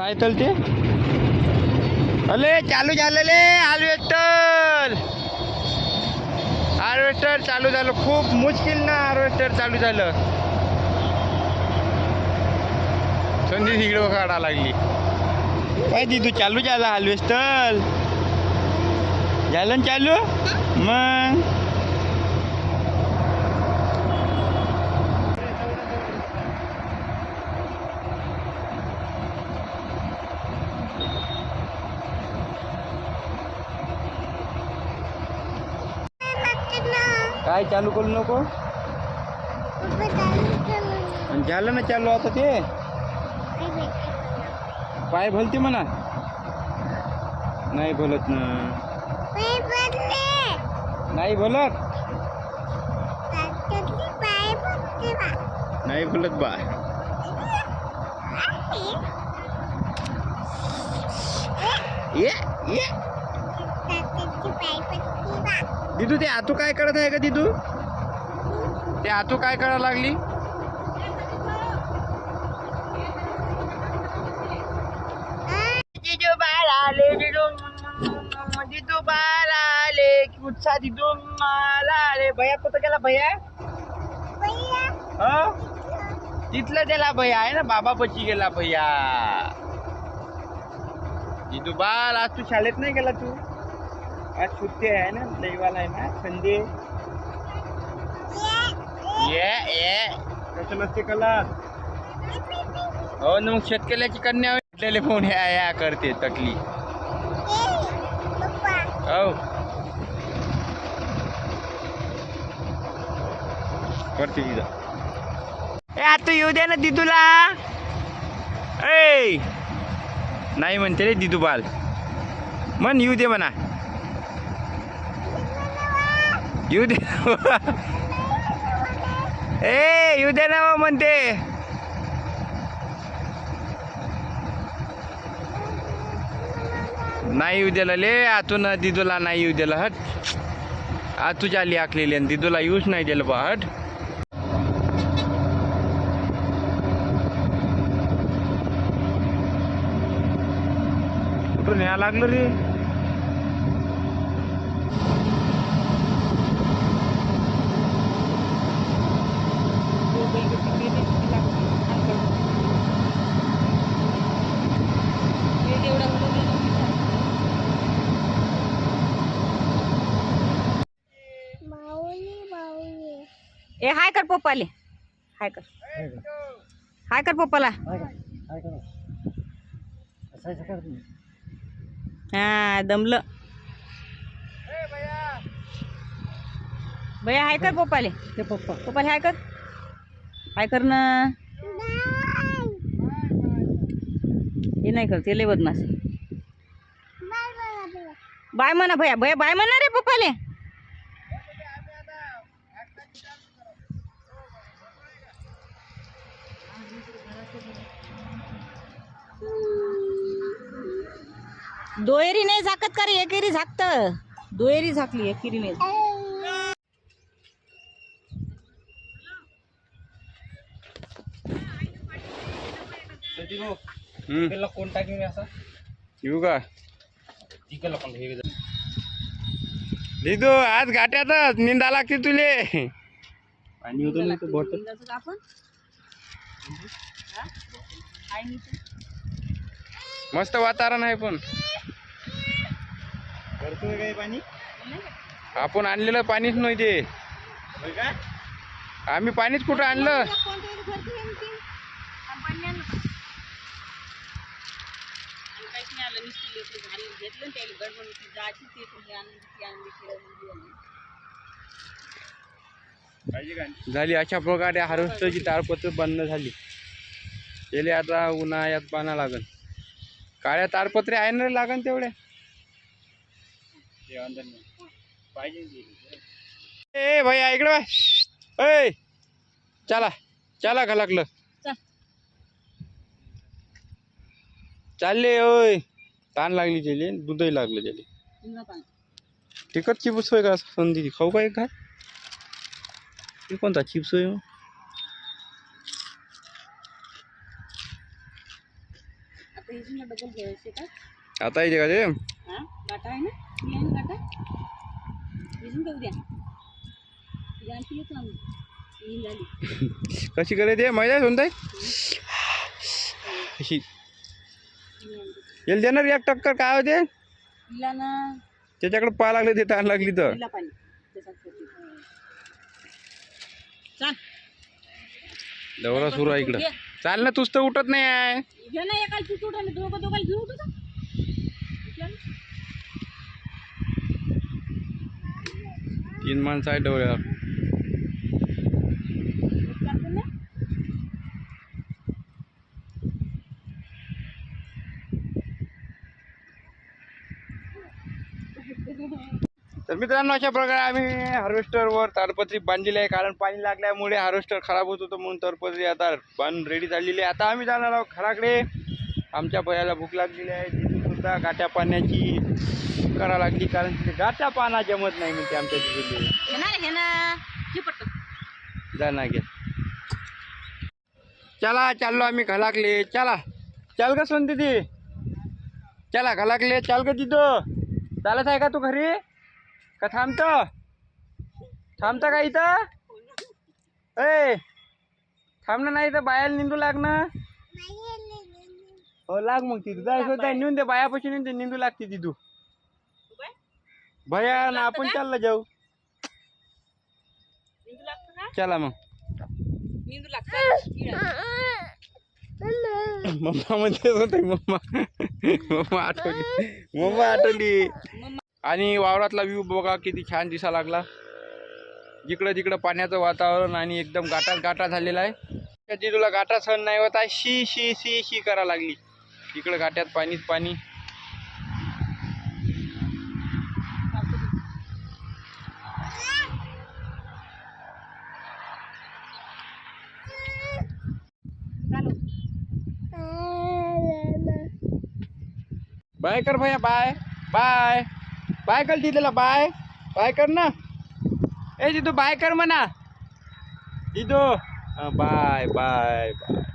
काय तर ते अले चालू झालेले हार्वेस्टर. हार्वेस्टर चालू झालं. खूप मुश्किल ना हार्वेस्टर चालू झालं. संधी तिकडे काढा लागली. काय तू चालू झालं हार्वेस्टर? झालं ना चालू? मग? काय चालू करू नको? झालं ना चालू आता ते? पाय भलते म्हणा. नाही बोलत ना. नाही बोलत नाही बोलत बा. ये ये. दिदू ते आतू काय करत आहे का दिदू? ते आतू काय करायला लागली? जिजू बाळ आले जिजू जिजू बाळ आले कुठचा दिदू मला आले. भैया कुठं गेला भैया? हो? तिथलं त्याला भैया आहे ना? बाबा पची गेला भैया. जिजू बाळ आज तू शाळेत नाही गेला तू? आज सुट्टी आहे ना रविवार आहे ना संडे ये ये. कसं नसते कलर हो ना मग शेतकऱ्याची कन्या म्हटलेले फोन ह्या या करते तकली. हो. करते तिथं ए आता येऊ दे ना दिदूला. ए! नाही म्हणते रे दिदू बाल मन येऊ दे म्हणा. येऊ दे. ए येऊ दे ना हो म्हणते. नाही येऊ दिला ले आतून दिदूला नाही येऊ दिला हट. आतूच आली आखलेली आणि दिदूला येऊच नाही दिलं बा हट. कुठून या लागलं रे? ए हाय कर पप्पाले. हाय कर. हाय कर पप्पाला. हा दमलं. भैया हाय कर पप्पाले. पप्पाले हाय कर. हाय कर ना. हे नाही कर ते लय बदमाश. बाय म्हणा भैया. भैया बाय म्हणा रे पप्पाले. दोहेरी नाही झाकत का रे? एकेरी झाकत. दोहेरी झाकली एकेरी नाही. कोण टाकेल असा? येऊ का? तिकडला पण हे दिदू आज घाट्यातच. निंदा लागते तुले. पाणी होतं ना बॉटल मस्त वातावरण आहे पण. करतोय काय पाणी? आपण आणलेलं पाणीच नाही ते. आम्ही पाणीच कुठं आणलं? झाली अशा प्रकारे हार्वेस्टरची तारपत्र बंद झाली. गेले आता उन्हाळ्यात पाना लागन. काळ्या तारपत्रे आहे ना लागन तेवढ्या ते अंदर नाही पाहिजे की. ए भैया इकडे ए चला चला घालाकलं चल. चालले होय ताण लागली त्याले दूधही लागलं त्याले तिकट चिप्स होय का? संधी खाऊ का एक घात हे कोणता चिप्स होय? हो? का? आता येते का ते हा गाठा आहे ना? आहे ना गाठा. भिजून का उद्या उद्या आणखी येतो आम्ही झाली. कशी करे ते? माहिती आहे सोनताई. येईल देणार एक टक्कर काय होते? तिला ना त्याच्याकडे पाहा लागले ते ताण लागली तर. तिला पाणी. त्याच्यात ठेवते. चाल. दौरा सुरू आहे इकडं. चाल ना तुझ तर उठत नाही आहे. घे ना एकाला तू उठा ना. दोघं दोघाला घेऊन उठू तीन माणसं आहे डोळ्यावर. तर मित्रांनो अशा प्रकारे आम्ही हार्वेस्टरवर ताडपत्री बांधलेली आहे. कारण पाणी लागल्यामुळे हार्वेस्टर खराब होत होतं म्हणून ताडपत्री आता बांध रेडी झालेली आहे. आता आम्ही जाणार आहोत घराकडे. आमच्या भयाला भूक लागलेली आहे. तिथे सुद्धा गाठ्या पाण्याची करा लागली कारण तिथे गाठ्या पाना जमत नाही म्हणते आमच्या तिथे. ना ना पटकन. जा ना घे. चला चाललो आम्ही घलाकले. चला. चाल का सोन दीदी चला घलाकले. चाल का तिथं. चालत आहे का तू घरी? का थांबतं? थांबता का इथं? ए थांबणं नाही तर बायाला निंदू लाग ना हो लाग मग तिथं. जायचं होतं नेऊन दे. बायापाशी नेऊन दे निंदू लागते तिथू. भया ना आपण चाललं जाऊ. निंदू लागतं का? चला मग. निंदू लागतं मम्मा म्हणतेच होते मम्मा. मम्मा आठवली. मम्मा आठवली. आणि वावरातला व्ह्यू बघा किती छान दिसा लागला. जिकडं तिकडं पाण्याचं वातावरण आणि एकदम गाटा गाटा झालेला आहे. तुला गाटा सहन नाही होता शी शी शी शी करा लागली. इकडं गाट्यात पाणीच पाणी. बाय कर भैया बाय. बाय. बाय कर दिदीला बाय. बाय कर ना. ए दिदू बाय कर म्हणा. दिदू बाय बाय बाय.